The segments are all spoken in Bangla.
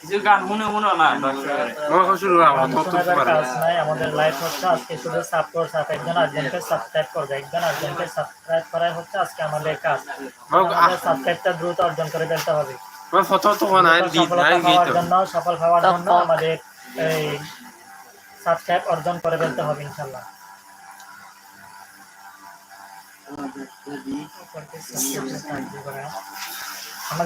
কিছু গান শুনে শুনে না শুরু আমার তো শোনার কাজ নাই আমাদের লাইভ হচ্ছে আজকে শুধু সাপোর্ট সাপ একজন আর্জেন্টকে সাবস্ক্রাইব করবে। একজন আর্জেন্টকে সাবস্ক্রাইব করাই হচ্ছে আজকে আমাদের কাজ। আমাদের সাবস্ক্রাইবটা দ্রুত অর্জন করে ফেলতে হবে। সফল হওয়ার জন্য আমাদের এই সাবস্ক্রাইব অর্জন করে ফেলতে হবে ইনশাল্লাহ। আমাদের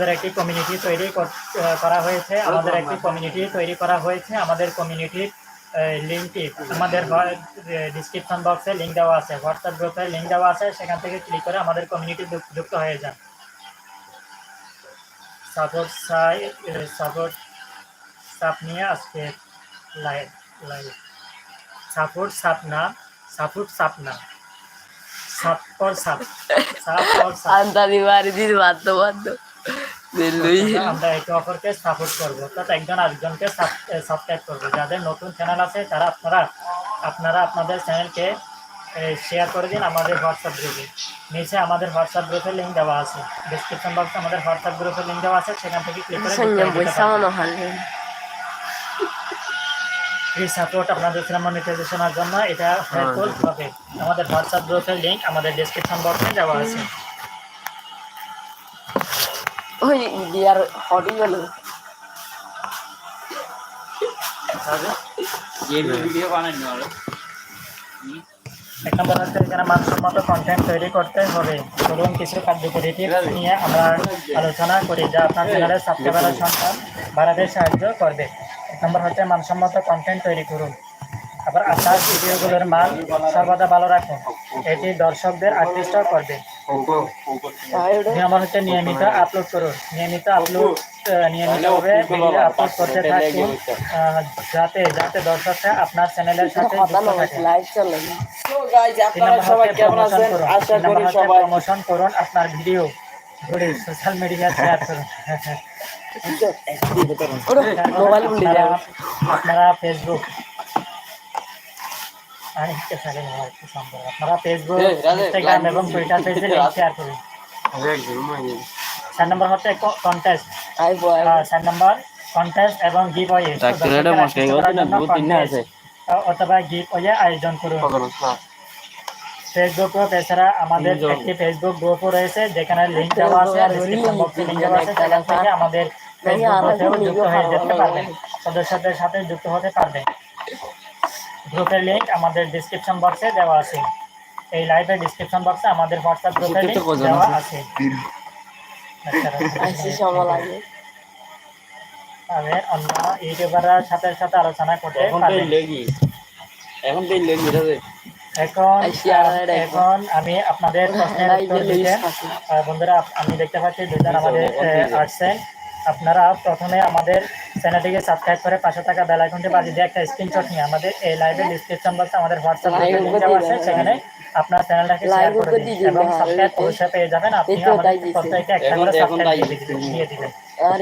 একটি কমিউনিটি তৈরি কর- করা হয়েছে। আমাদের একটি কমিউনিটি তৈরি করা হয়েছে। আমাদের কমিউনিটির লিঙ্কটি আমাদের ডিসক্রিপশন বক্সে লিঙ্ক দেওয়া আছে। হোয়াটসঅ্যাপ গ্রুপে লিঙ্ক দেওয়া আছে। সেখান থেকে ক্লিক করে আমাদের কমিউনিটি যুক্ত হয়ে যান। সাপোর্ট সাই সাপোর্ট সাপ নিয়ে আজকে লাইভ লাইভ সাপোর্ট সাপ না সাপোর্ট সাপ না। সাপ পর সাপ। সাপ পর সাপ। mari di বাধ্য বাধ্য। আমরা একে অপরকে সাপোর্ট করব। অর্থাৎ একজন আরেকজনকে সাবস্ক্রাইব করব। যাদের নতুন চ্যানেল আছে তারা আপনারা আপনারা আপনাদের চ্যানেলকে শেয়ার করে দিন আমাদের হোয়াটসঅ্যাপ গ্রুপে নিচে আমাদের হোয়াটসঅ্যাপ গ্রুপের লিঙ্ক দেওয়া আছে। ডিসক্রিপশন বক্সে আমাদের হোয়াটসঅ্যাপ গ্রুপের লিঙ্ক দেওয়া আছে। সেখান থেকে ক্লিক করে হয় ফ্রি সাপোর্ট আপনাদের মনিটাইজেশনের জন্য এটা হেল্পফুল হবে। আমাদের হোয়াটসঅ্যাপ গ্রুপের লিঙ্ক আমাদের ডিসক্রিপশন বক্সে দেওয়া আছে। ওই দিয়ার বানাইনি আর। এক নম্বর হচ্ছে এখানে মানসম্মত কন্টেন্ট তৈরি করতে হবে। চলুন কিছু কার্যকরী টিপস নিয়ে আমরা আলোচনা করি যা আপনার চ্যানেলের সাবস্ক্রাইবারের সংখ্যা বাড়াতে সাহায্য করবে। এক নম্বর হচ্ছে মানসম্মত কন্টেন্ট তৈরি করুন। আবার আপনার ভিডিওগুলোর মান সর্বদা ভালো রাখুন। এটি দর্শকদের আকৃষ্ট করবে। দুই নম্বর হচ্ছে নিয়মিত আপলোড করুন নিয়মিত আপলোড নিয়মিতভাবে ভিডিও আপলোড করতে থাকুন আহ, যাতে যাতে দর্শকরা আপনার চ্যানেলের সাথে কথা যুক্ত না থাকে লাইভ চলে তিন নম্বর হচ্ছে প্রমোশন করুন তিন নম্বর হচ্ছে প্রমোশন করুন আপনার ভিডিও ঘুরে সোশ্যাল মিডিয়া শেয়ার করুন মোবাইল ভুলে যাও আপনারা- আপনারা ফেসবুক আর ইনস্টা চালিয়ে সম্ভব। আপনারা ফেসবুক ইনস্টাগ্রাম এবং টুইটার পেজে লিঙ্ক শেয়ার করুন। চার নম্বর হচ্ছে কন্টেস্ট চার নম্বর কন্টেস্ট এবং গিভ ওয়ে অথবা গিভ ওয়ে আয়োজন করুন। ফেসবুক গ্রুপ এছাড়া আমাদের একটি ফেসবুক গ্রুপও রয়েছে যেখানে লিঙ্ক দেওয়া আছে ডিসক্রিপশন লিঙ্ক দেওয়া আছে সেখান থেকে আমাদের ফেসবুক গ্রুপেও যুক্ত হয়ে যেতে পারবেন। সদস্যদের সাথে যুক্ত হতে পারবেন। গ্রুপের লিঙ্ক আমাদের ডিসক্রিপশন বক্সে দেওয়া আছে। এই লাইভের ডিসক্রিপশন বক্সে আমাদের হোয়াটসঅ্যাপ গ্রুপের লিঙ্ক দেওয়া আছে। সময় লাগে আমি অন্য ইউটিউবারের সাথে সাথে আলোচনা করতে এখন এখন এখন আমি আপনাদের প্রশ্নের উত্তর দিতে বন্ধুরা আমি দেখতে পাচ্ছি দুজন আমাদের আসছেন আপনারা প্রথমে আমাদের চ্যানেলটিকে সাবস্ক্রাইব করে পাশে থাকা বেল আইকনটি বাজিয়ে দিয়ে একটা স্ক্রিনশট নিয়ে আমাদের এই লাইভের ডিসক্রিপশন বক্সে আমাদের হোয়াটসঅ্যাপ লিংক দেওয়া আছে সেখানে আপনার চ্যানেলটাকে শেয়ার করে দিন। এবং সাবস্ক্রাইব এটা- অবশ্যই পেয়ে যাবেন। আপনি আমাদের প্রত্যেককে একটা করে সাবস্ক্রাইব দিয়ে দিবেন।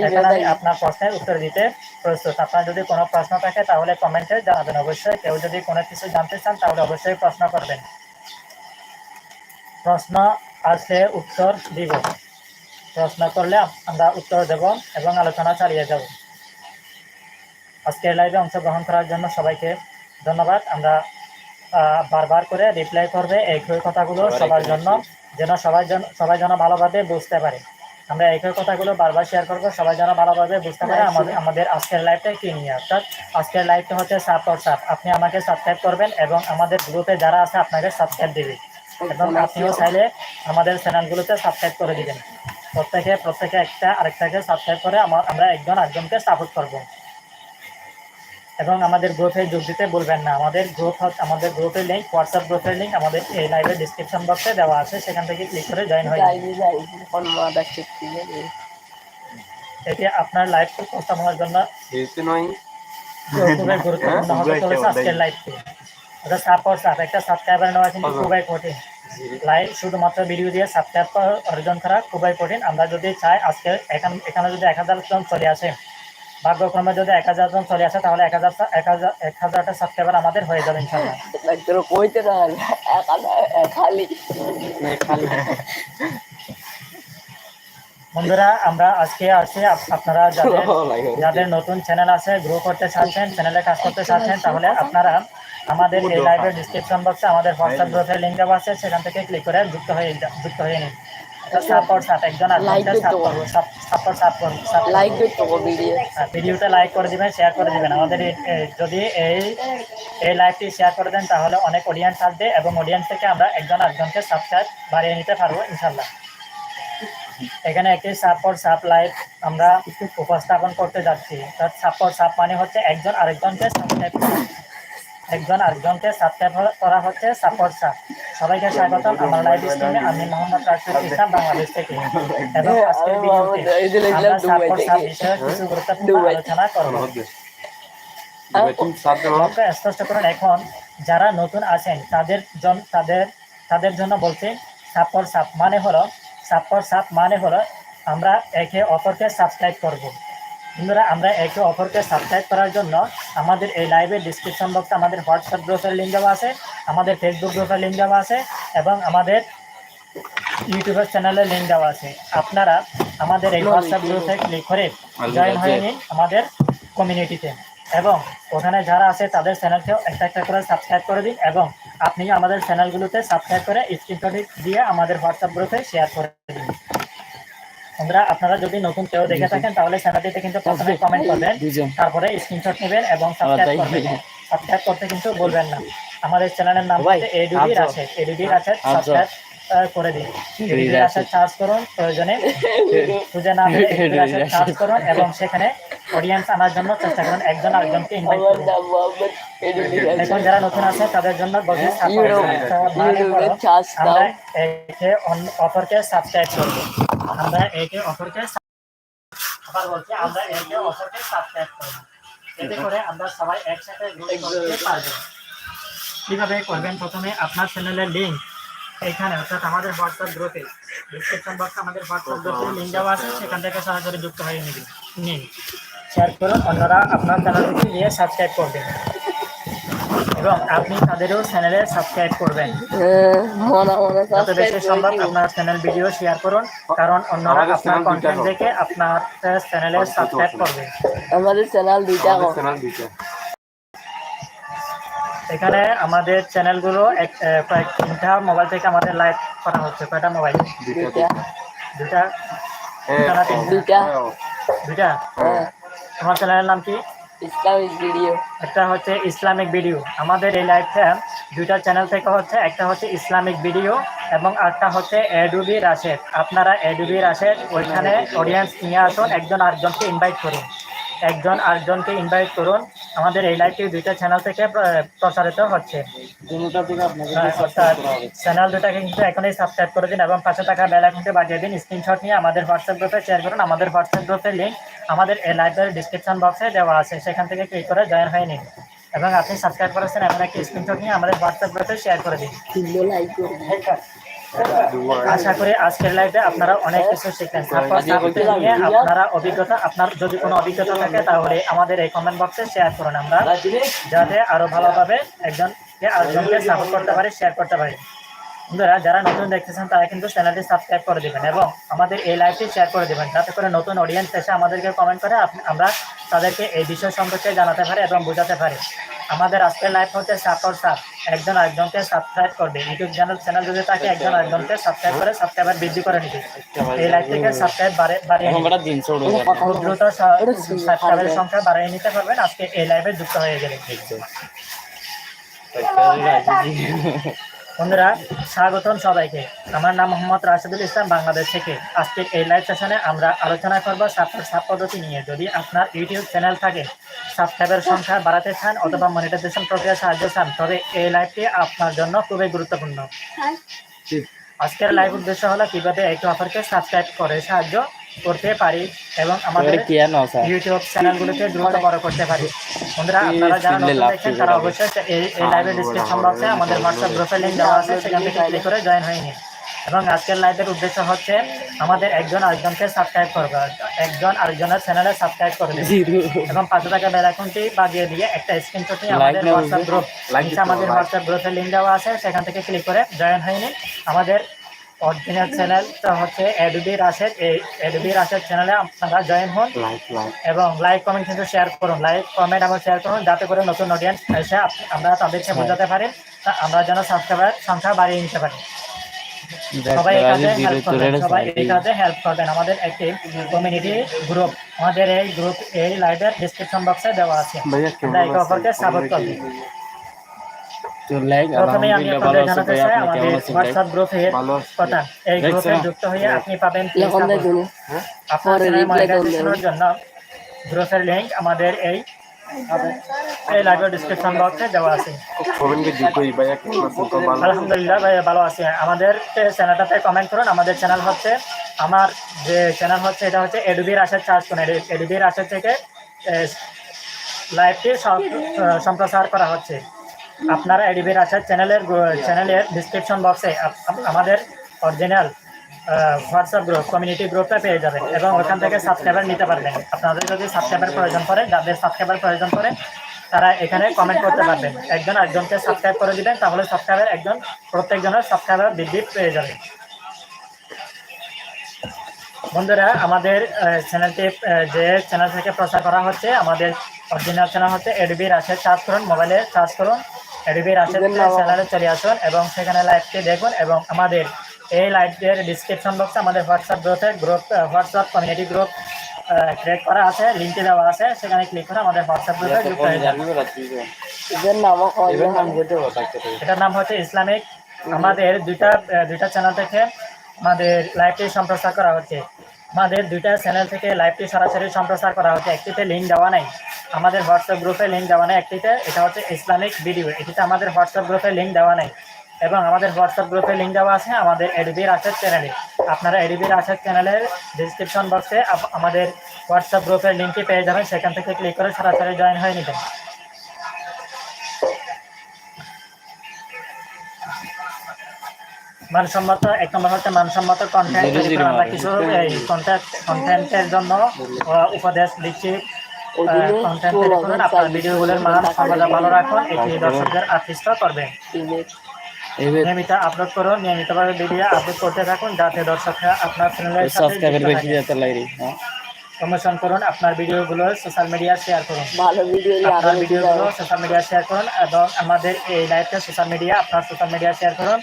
এখন আমি আপনার প্রশ্নের উত্তর দিতে প্রস্তুত। আপনার যদি কোনো প্রশ্ন থাকে তাহলে কমেন্টে জানাবেন। অবশ্যই কেউ যদি কোনো কিছু জানতে চান তাহলে অবশ্যই প্রশ্ন করবেন। প্রশ্ন আসলে উত্তর দিব। প্রশ্ন করলে আমরা উত্তর দেব এবং আলোচনা চালিয়ে যাব। আজকের লাইভে অংশগ্রহণ করার জন্য সবাইকে ধন্যবাদ। আমরা বারবার করে রিপ্লাই করবে একই কথাগুলো সবার জন্য যেন সবাই যেন সবাই যেন ভালোভাবে বুঝতে পারে। আমরা একই কথাগুলো বারবার শেয়ার করব সবাই যেন ভালোভাবে বুঝতে পারে আমাদের আমাদের আজকের লাইভটা কি নিয়ে? অর্থাৎ আজকের লাইভটা হচ্ছে সাপ ফর সাপ আপনি আমাকে সাবস্ক্রাইব করবেন এবং আমাদের গ্রুপে যারা আছে আপনাকে সাবস্ক্রাইব দেবে। এবং আপনিও চাইলে আমাদের চ্যানেলগুলোতে সাবস্ক্রাইব করে দিবেন। প্রত্যেকে প্রত্যেকে একটা আরেকটাকে সাবস্ক্রাইব করে আমার আমরা একজন একজনকে সাপোর্ট করব। এবং আমাদের গ্রুপে যোগ দিতে বলবেন না। আমাদের গ্রুপ আমাদের গ্রুপের লিঙ্ক হোয়াটসঅ্যাপ গ্রুপের লিঙ্ক আমাদের এই লাইভের ডিসক্রিপশন বক্সে দেওয়া আছে। সেখান থেকে ক্লিক করে জয়েন হয়ে এটি আপনার লাইভ উপস্থাপনার জন্য খুবই গুরুত্বপূর্ণ হতে চলেছে আজকের লাইভটি ওটা সাপোর্ট সাপ একটা সাবস্ক্রাইবার নেওয়া কিন্তু খুবই কঠিন। লাইভ শুধুমাত্র ভিডিও দিয়ে সাবস্ক্রাইব অর্জন করা খুবই কঠিন। আমরা যদি চাই আজকে এখান এখানে যদি এক হাজার জন চলে আসে ভাগ্যক্রমে যদি এক হাজার জন চলে আসে তাহলে এক হাজার এক হাজার এক হাজারটা সাবস্ক্রাইবার আমাদের হয়ে যাবে ইনশাল্লাহ কইতে না খালি। যাই বন্ধুরা আমরা আজকে আসি আপনারা যাদের যাদের নতুন চ্যানেল আছে গ্রো করতে চাচ্ছেন চ্যানেলে কাজ করতে চাচ্ছেন তাহলে আপনারা আমাদের এই লাইভের ডিসক্রিপশন বক্সে আমাদের হোয়াটসঅ্যাপ গ্রুপের লিঙ্ক দেওয়া আছে সেখান থেকে ক্লিক করে যুক্ত হয়ে যুক্ত হয়ে নিন। সাপোর্ট সাপ একজন Like আরেকজনকে সাপোর্ট সাপ করুন support লাইক করুন। ভিডিও ভিডিওটা লাইক করে দিবেন শেয়ার করে দিবেন। আমাদের এই- এই যদি এই এই লাইভটি শেয়ার করে দেন তাহলে অনেক অডিয়েন্স আসবে এবং অডিয়েন্স থেকে আমরা একজন সাবস্ক্রাইব বাড়িয়ে নিতে পারব ইনশাল্লাহ এখানে একটি সাপোর্ট সাপ লাইভ আমরা উপস্থাপন করতে যাচ্ছি। সাপোর্ট সাপ মানে হচ্ছে একজন আরেকজনকে সাবস্ক্রাইব করা একজন আরেকজনকে সাবস্ক্রাইব করা হচ্ছে সাপোর্ট সাপ সবাইকে স্বাগতম আমার লাইভ স্ট্রিমে আমি মোহাম্মদ রাশিদ ইসলাম বাংলাদেশ থেকে। এবং আজকের ভিডিওতে এই যে দেখলাম আমরা সাপোর্ট সাপ বিষয়ে কিছু গুরুত্বপূর্ণ আলোচনা করব। স্পষ্ট করুন এখন যারা নতুন আছেন তাদের জন তাদের তাদের জন্য বলছি সাপর সাপ মানে হলো সাপর সাপ মানে হলো আমরা একে অপরকে সাবস্ক্রাইব করব। বন্ধুরা আমরা একে অপরকে সাবস্ক্রাইব করার জন্য আমাদের এই লাইভের ডিসক্রিপশন বক্সে আমাদের হোয়াটসঅ্যাপ গ্রুপের লিঙ্ক দেওয়া আছে আমাদের ফেসবুক গ্রুপের লিঙ্ক দেওয়া আছে এবং আমাদের ইউটিউবের চ্যানেলের লিঙ্ক দেওয়া আছে। আপনারা আমাদের এই হোয়াটসঅ্যাপ গ্রুপে ক্লিক করে জয়েন হয়ে নিন আমাদের কমিউনিটিতে এবং ওখানে যারা আছে তাদের চ্যানেলকেও একটা একটা করে সাবস্ক্রাইব করে দিন এবং আপনি আমাদের চ্যানেলগুলোতে সাবস্ক্রাইব করে স্ক্রিনশট দিয়ে আমাদের হোয়াটসঅ্যাপ গ্রুপে শেয়ার করে দিন। বন্ধুরা আপনারা যদি নতুন কেউ দেখে থাকেন তাহলে চ্যানেলটিতে কিন্তু প্রথমে কমেন্ট করবেন। তারপরে স্ক্রিনশট নেবেন এবং সাবস্ক্রাইব করবেন। সাবস্ক্রাইব করতে কিন্তু বলবেন না। আমাদের চ্যানেলের নাম হচ্ছে এডুবি রাশেদ এডুবি রাশেদ সাবস্ক্রাইব করে দিন সার্চ করুন প্রয়োজনে। খুঁজে না করুন এবং সেখানে অডিয়েন্স আনার জন্য চেষ্টা করুন। একজন আরেকজনকে ইনভাইট করুন। এখন যারা নতুন আছে তাদের জন্য আমরা একে অপরকে সাবস্ক্রাইব করব। আমরা একে অপরকে আবার বলছি আমরা একে অপরকে সাবস্ক্রাইব করব। এতে করে আমরা সবাই একসাথে grow করতে পারব। কীভাবে করবেন? প্রথমে আপনার চ্যানেলের লিংক এখানে অর্থাৎ আমাদের হোয়াটসঅ্যাপ গ্রুপে ডিসক্রিপশন বক্সে আমাদের হোয়াটসঅ্যাপ গ্রুপে লিঙ্ক দেওয়া আছে সেখান থেকে সরাসরি যুক্ত হয়ে নিন নিন শেয়ার করুন অন্যরা আপনার চ্যানেলটি নিয়ে সাবস্ক্রাইব করবেন। এবং আপনি তাদেরও চ্যানেলে সাবস্ক্রাইব করবেন। যত বেশি সম্ভব আপনার চ্যানেল ভিডিও শেয়ার করুন কারণ অন্যরা আপনার দুইটা কন্টেন্ট দেখে আপনার চ্যানেলে সাবস্ক্রাইব করবে। আমাদের চ্যানেল দুইটা। চ্যানেল দিতে এখানে আমাদের চ্যানেলগুলো এক কয়েক তিনটা মোবাইল থেকে আমাদের লাইভ করা হচ্ছে। কয়টা মোবাইল? দুটা দুইটা? দুইটা হ্যাঁ। তোমার চ্যানেলের নাম কি? Islamic video. একটা হচ্ছে ইসলামিক ভিডিও। আমাদের এই লাইভটা দুইটা চ্যানেল থেকে হচ্ছে একটা হচ্ছে ইসলামিক ভিডিও এবং একটা হচ্ছে এডুবি রাশেদ। আপনারা এডুবি রাশেদ ওইখানে অডিয়েন্স নিয়ে আসুন একজন আরেকজনকে ইনভাইট করুন। একজন আরেকজনকে ইনভাইট করুন। আমাদের এই লাইভটি দুইটা চ্যানেল থেকে প্র- প্রচারিত হচ্ছে। চ্যানেল দুটাকে কিন্তু এখনই সাবস্ক্রাইব করে দিন এবং পাশে থাকা বেল আইকনটি বাজিয়ে দিন। স্ক্রিনশট নিয়ে আমাদের হোয়াটসঅ্যাপ গ্রুপে শেয়ার করুন। আমাদের হোয়াটসঅ্যাপ গ্রুপের লিঙ্ক আমাদের এই লাইভের ডিসক্রিপশন বক্সে দেওয়া আছে। সেখান থেকে ক্লিক করে জয়েন হয়ে নিন। এবং আপনি সাবস্ক্রাইব করেছেন এমন একটি স্ক্রিনশট নিয়ে আমাদের হোয়াটসঅ্যাপ গ্রুপে শেয়ার করে দিন। আশা করি আজকের লাইভে আপনারা অনেক কিছু শিখলেন। আপনারা অভিজ্ঞতা আপনার যদি কোনো অভিজ্ঞতা থাকে তাহলে আমাদের এই কমেন্ট বক্সে শেয়ার করুন আমরা যাতে আরও ভালোভাবে একজনকে আরেকজনকে সাপোর্ট করতে পারি শেয়ার করতে পারি। বন্ধুরা যারা নতুন দেখতেছেন তারা কিন্তু চ্যানেলটি সাবস্ক্রাইব করে দিবেন এবং আমাদের এই লাইভটি শেয়ার করে দিবেন। যাতে করে নতুন অডিয়েন্স এসে আমাদেরকে কমেন্ট করে আমরা তাদেরকে এই বিষয় সম্পর্কে জানাতে পারি এবং বোঝাতে পারি। আমাদের আজকের লাইভ হচ্ছে সাপোর্ট সাপ। একজন আরেকজনকে সাবস্ক্রাইব করবে ইউটিউব চ্যানেল চ্যানেল যদি থাকে একজন আরেকজনকে সাবস্ক্রাইব করে সাবস্ক্রাইবার বৃদ্ধি করে নিবে এই লাইভ থেকে সাবস্ক্রাইব বাড়িয়ে দ্রুত সাবস্ক্রাইবের সংখ্যা বাড়িয়ে নিতে পারবেন। আজকে এই লাইভে যুক্ত হয়ে গেলে বন্ধুরা স্বাগতম সবাইকে। আমার নাম মোহাম্মদ রাশেদুল ইসলাম বাংলাদেশ থেকে। আজকে এই লাইভ সেশনে আমরা আলোচনা করব সাপোর্ট সাপ পদ্ধতি নিয়ে। যদি আপনার ইউটিউব চ্যানেল থাকে সাবস্ক্রাইবের সংখ্যা বাড়াতে চান অথবা মনিটাইজেশন প্রক্রিয়া সাহায্য চান তবে এই লাইভটি আপনার জন্য খুবই গুরুত্বপূর্ণ। আজকের লাইভ উদ্দেশ্য হলো কীভাবে একে অফারকে সাবস্ক্রাইব করে সাহায্য করতে পারি এবং আমাদের ইউটিউব চ্যানেলগুলোকে দ্রুত বড় করতে পারি। বন্ধুরা আপনারা যারা নতুন দেখছেন তারা অবশ্যই এই এই লাইভের ডিসক্রিপশন বক্সে আমাদের হোয়াটসঅ্যাপ গ্রুপের লিঙ্ক দেওয়া আছে সেখান থেকে ক্লিক করে জয়েন হয়ে নিন। এবং আজকের লাইভের উদ্দেশ্য হচ্ছে আমাদের একজন আরেকজনকে সাবস্ক্রাইব করবে। একজন আরেকজনের চ্যানেলে সাবস্ক্রাইব করবে এবং পাঁচশো টাকা বেল আইকনটি বাজিয়ে দিয়ে একটা স্ক্রিনশট নিয়ে আমাদের হোয়াটসঅ্যাপ গ্রুপ আমাদের হোয়াটসঅ্যাপ গ্রুপের লিঙ্ক দেওয়া আছে সেখান থেকে ক্লিক করে জয়েন হয়ে নিন। আমাদের অরিজিনাল চ্যানেলটা হচ্ছে এডুবি রাশেদ এই এডুবি রাশেদ চ্যানেলে আপনারা জয়েন হন। লাইক লাইক এবং লাইক কমেন্ট কিন্তু শেয়ার করুন। লাইক কমেন্ট এবং শেয়ার করুন যাতে করে নতুন অডিয়েন্স এসে আমরা তাদেরকে বোঝাতে পারি। তা আমরা যেন সাবস্ক্রাইবার সংখ্যা বাড়িয়ে নিতে পারি। সবাই এই কাজে হেল্প করবেন। সবাই এই কাজে হেল্প করবেন। আমাদের একটি কমিউনিটি গ্রুপ আমাদের এই গ্রুপ এই লাইভের ডিসক্রিপশন বক্সে দেওয়া আছে। একে অপরকে সাপোর্ট করব তো লাইক প্রথমে আমি ভালো আপনাদের আছি জানাতে চাই আমাদের হোয়াটসঅ্যাপ গ্রুপের কথা এই গ্রুপে যুক্ত হয়ে আপনি পাবেন আপনার। মনিটাইজেশনের জন্য গ্রুপের লিংক আমাদের এই এই লাইভের ডিসক্রিপশন বক্সে দেওয়া আছে। কমেন্টে দুটোই ভাইয়া কেমন আছেন তো ভালো। আলহামদুলিল্লাহ ভাই ভালো আছি। আমাদের চ্যানেলটাতে কমেন্ট করুন। আমাদের চ্যানেল হচ্ছে আমার যে চ্যানেল হচ্ছে এটা হচ্ছে এডুবির আশার চার্জ করুন। এডুবির আশার থেকে লাইভটি সম্প্রচার করা হচ্ছে। আপনারা এডিবির আশার চ্যানেলের চ্যানেলের ডিসক্রিপশন বক্সে আমাদের অরিজিনাল হোয়াটসঅ্যাপ গ্রুপ কমিউনিটি গ্রুপটা পেয়ে যাবেন এবং ওখান থেকে সাবস্ক্রাইবার নিতে পারবেন। আপনাদের যদি সাবস্ক্রাইবার প্রয়োজন পড়ে, যাদের সাবস্ক্রাইবার প্রয়োজন পড়ে, তারা এখানে কমেন্ট করতে পারবেন। একজন একজনকে সাবস্ক্রাইব করে দিবেন, তাহলে সাবস্ক্রাইবার একজন, প্রত্যেকজনের সাবস্ক্রাইবার বৃদ্ধি পেয়ে যাবে। বন্ধুরা, আমাদের চ্যানেলটি যে চ্যানেল থেকে প্রচার করা হচ্ছে, আমাদের অরিজিনাল চ্যানেল হচ্ছে এডিবি রাশেদ চার্জ করুন মোবাইলে চার্জ করুন এডিবি রাশেদ চ্যানেলে চলে আসুন এবং সেখানে লাইভটি দেখুন এবং আমাদের এই লাইভের ডিসক্রিপশন বক্সে আমাদের হোয়াটসঅ্যাপ গ্রুপে group WhatsApp community group create করা আছে লিঙ্কটি দেওয়া আছে সেখানে ক্লিক করে আমাদের হোয়াটসঅ্যাপ গ্রুপে যুক্ত হয়ে যান। এটার নাম হচ্ছে ইসলামিক আমাদের দুইটা দুইটা চ্যানেল থেকে আমাদের লাইভটি সম্প্রচার করা হচ্ছে। আমাদের দুইটা চ্যানেল থেকে লাইভটি সরাসরি সম্প্রচার করা হচ্ছে। একটিতে লিঙ্ক দেওয়া নাই। আমাদের হোয়াটসঅ্যাপ গ্রুপে লিঙ্ক দেওয়া নেই। একটিতে এটা হচ্ছে ইসলামিক ভিডিও এটিতে আমাদের হোয়াটসঅ্যাপ গ্রুপে লিঙ্ক দেওয়া নেই। এবং আমাদের হোয়াটসঅ্যাপ গ্রুপে লিঙ্ক দেওয়া আছে আমাদের এডিবির আশের চ্যানেলে আপনারা এডিবির আশের চ্যানেলের ডিসক্রিপশন বক্সে আমাদের হোয়াটসঅ্যাপ গ্রুপের লিঙ্কটি পেয়ে যাবেন। সেখান থেকে ক্লিক করে সরাসরি জয়েন হয়ে নেবেন। মানসম্মত এক নম্বর হচ্ছে মানসম্মত কন্টেন্ট আমরা কিছু এই কন্টেন্ট কন্টেন্টের জন্য উপদেশ দিচ্ছি। ওদিনে কন্টেন্ট পুরো আপনার ভিডিওগুলোর মান সর্বদা ভালো রাখুন এটি আচ্ছা। দর্শকদের আকৃষ্ট করবে। নিয়মিত আপলোড করুন নিয়মিতভাবে ভিডিও আপলোড করতে থাকুন যাতে দর্শকরা আপনার চ্যানেলের সাথে লাগে হ্যাঁ। প্রমোশন করুন আপনার ভিডিওগুলো সোশ্যাল মিডিয়া শেয়ার করুন। ভালো ভিডিও আপনার ভিডিওগুলো সোশ্যাল মিডিয়া শেয়ার করুন এবং আমাদের এই লাইভটা সোশ্যাল মিডিয়া আপনার সোশ্যাল মিডিয়া শেয়ার করুন।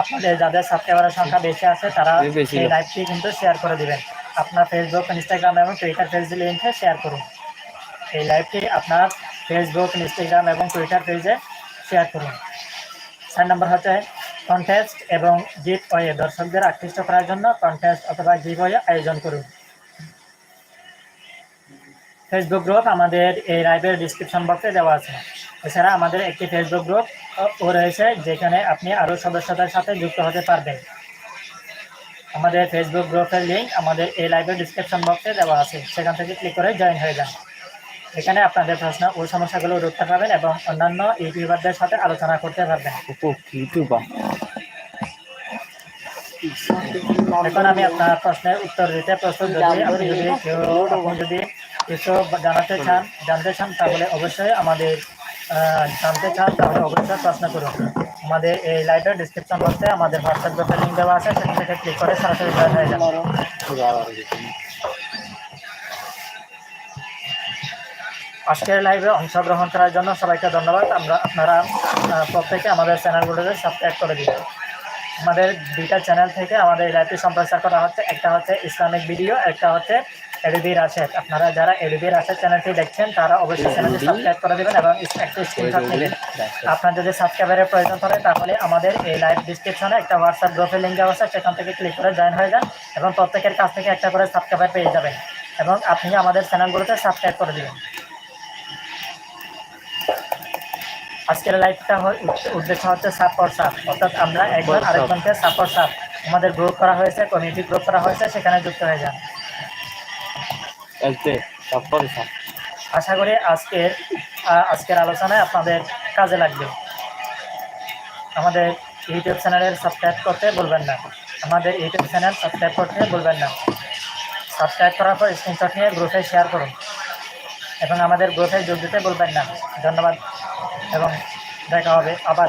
আপনাদের যাদের সাবস্ক্রাইবারের সংখ্যা বেশি আছে তারা এই। লাইভটি কিন্তু শেয়ার করে দিবেন। আপনার ফেসবুক ইনস্টাগ্রাম এবং টুইটার পেজ লিঙ্কে শেয়ার করুন। এই লাইভটি আপনার ফেসবুক ইনস্টাগ্রাম এবং টুইটার পেজে শেয়ার করুন। চার নম্বর হচ্ছে কন্টেস্ট এবং জিপ ওয়ে দর্শকদের আকৃষ্ট করার জন্য কন্টেস্ট অথবা জিপ ওয়ে আয়োজন করুন। ফেসবুক গ্রুপ আমাদের এই লাইভের ডিসক্রিপশন বক্সে দেওয়া আছে। এছাড়া আমাদের একটি ফেসবুক গ্রুপ ও রয়েছে যেখানে আপনি আরও সদস্যদের সাথে যুক্ত হতে পারবেন। আমাদের ফেসবুক গ্রুপের লিঙ্ক আমাদের এই লাইভের ডিসক্রিপশন বক্সে দেওয়া আছে। সেখান থেকে ক্লিক করে জয়েন হয়ে যান। এখানে আপনাদের প্রশ্ন ও সমস্যাগুলো উত্তর পাবেন এবং অন্যান্য ইউটিউবারদের সাথে আলোচনা করতে পারবেন। এখন আমি আপনার প্রশ্নের উত্তর দিতে প্রস্তুত যদি আপনি যদি কেউ যদি কিছু জানাতে চান জানতে চান তাহলে অবশ্যই আমাদের জানতে চান তাহলে অবশ্যই প্রশ্ন করুন। আমাদের এই লাইভের ডিসক্রিপশন বক্সে আমাদের হোয়াটসঅ্যাপ গ্রুপের লিঙ্ক দেওয়া আছে, সেখান থেকে ক্লিক করে সরাসরি জয়েন হয়ে আজকের লাইভে অংশগ্রহণ করার জন্য সবাইকে ধন্যবাদ। আমরা আপনারা প্রত্যেকে আমাদের চ্যানেলগুলোতে সাবস্ক্রাইব করে দিবেন। আমাদের দুইটা চ্যানেল থেকে আমাদের এই লাইভটি সম্প্রচার করা হচ্ছে। একটা হচ্ছে ইসলামিক ভিডিও একটা হচ্ছে এডিবি রাশেদ আপনারা যারা এডিবি রাশেদ চ্যানেলটি দেখছেন তারা অবশ্যই চ্যানেলটি সাবস্ক্রাইব করে দেবেন এবং একটু স্ক্রিনশট নেবেন আপনার যদি সাবস্ক্রাইবারের প্রয়োজন পড়ে তাহলে আমাদের এই লাইভ ডিসক্রিপশনে একটা হোয়াটসঅ্যাপ গ্রুপের লিঙ্ক দেওয়া আছে সেখান থেকে ক্লিক করে জয়েন হয়ে যান এবং প্রত্যেকের কাছ থেকে একটা করে সাবস্ক্রাইবার পেয়ে যাবেন এবং আপনি আমাদের চ্যানেলগুলোতে সাবস্ক্রাইব করে দেবেন। আজকের লাইভটা উদ্দেশ্য হচ্ছে সাপোর্ট সাপ অর্থাৎ আমরা একজন আরেকজনকে সাপোর্ট সাপ আমাদের গ্রুপ করা হয়েছে কমিউনিটি গ্রুপ করা হয়েছে সেখানে যুক্ত হয়ে যান। আশা করি আজকের আজকের আলোচনায় আপনাদের কাজে লাগবে। আমাদের ইউটিউব চ্যানেলের সাবস্ক্রাইব করতে বলবেন না। আমাদের ইউটিউব চ্যানেল সাবস্ক্রাইব করতে বলবেন না। সাবস্ক্রাইব করার পর স্ক্রিনশট নিয়ে গ্রুপে শেয়ার করুন। এবং আমাদের গ্রুপে যোগ দিতে বলবেন না। ধন্যবাদ। এবং দেখা হবে আবার।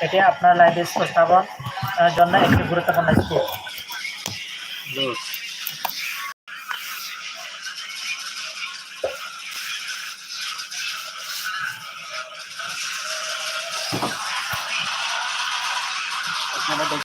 এটি আপনার লাইভ উপস্থাপন জন্য একটি গুরুত্বপূর্ণ স্কুল।